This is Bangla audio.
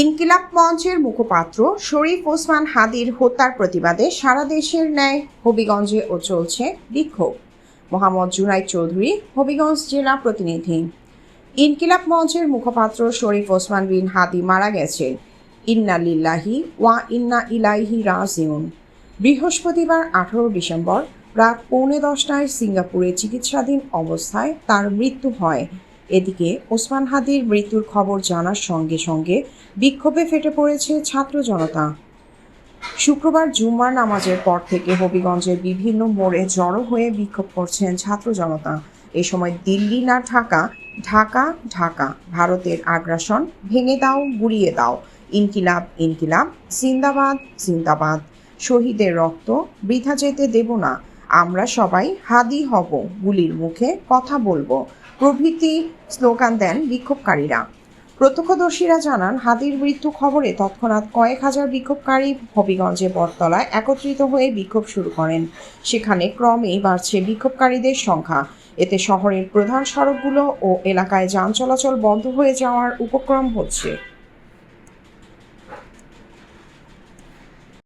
ইনকিলাব মঞ্চের মুখপাত্র শরীফ ওসমান হাদির হত্যার প্রতিবাদে সারা দেশের ন্যায় হবিগঞ্জে ও চলছে বিক্ষোভ। মোহাম্মদ জুনাইদ চৌধুরী, হবিগঞ্জ জেলা প্রতিনিধি। ইনকিলাব মঞ্চের মুখপাত্র শরীফ ওসমান বিন হাদি মারা গেছে ইন্না লিল্লাহি ওয়া ইন্না ইলাইহি রাজিউন। বৃহস্পতিবার আঠারো ডিসেম্বর রাত পৌনে দশটায় সিঙ্গাপুরে চিকিৎসাধীন অবস্থায় তার মৃত্যু হয়। এদিকে ওসমান হাদির মৃত্যুর খবর জানার সঙ্গে সঙ্গে বিক্ষোভে ফেটে পড়েছে ছাত্র জনতা। শুক্রবার জুম্মার নামাজের পর থেকে হবিগঞ্জের বিভিন্ন মোড়ে জড়ো হয়ে বিক্ষোভ করছেন ছাত্র জনতা। এ সময় দিল্লি না ঢাকা ঢাকা ঢাকা। ভারতের আগ্রাসন ভেঙে দাও গুড়িয়ে দাও। ইনকিলাব ইনকিলাব, জিন্দাবাদ জিন্দাবাদ। শহীদের রক্ত, বৃথা যেতে দেব না। আমরা সবাই হাদি হব গুলির মুখে কথা বলব। প্রভৃতি স্লোগান দেন বিক্ষোভকারীরা। প্রত্যক্ষদর্শীরা জানান, হাদির মৃত্যু খবরে তৎক্ষণাৎ কয়েক হাজার বিক্ষোভকারী হবিগঞ্জে বটতলায় একত্রিত হয়ে বিক্ষোভ শুরু করেন। সেখানে ক্রমেই বাড়ছে বিক্ষোভকারীদের সংখ্যা। এতে শহরের প্রধান সড়কগুলো ও এলাকায় যান চলাচল বন্ধ হয়ে যাওয়ার উপক্রম হচ্ছে।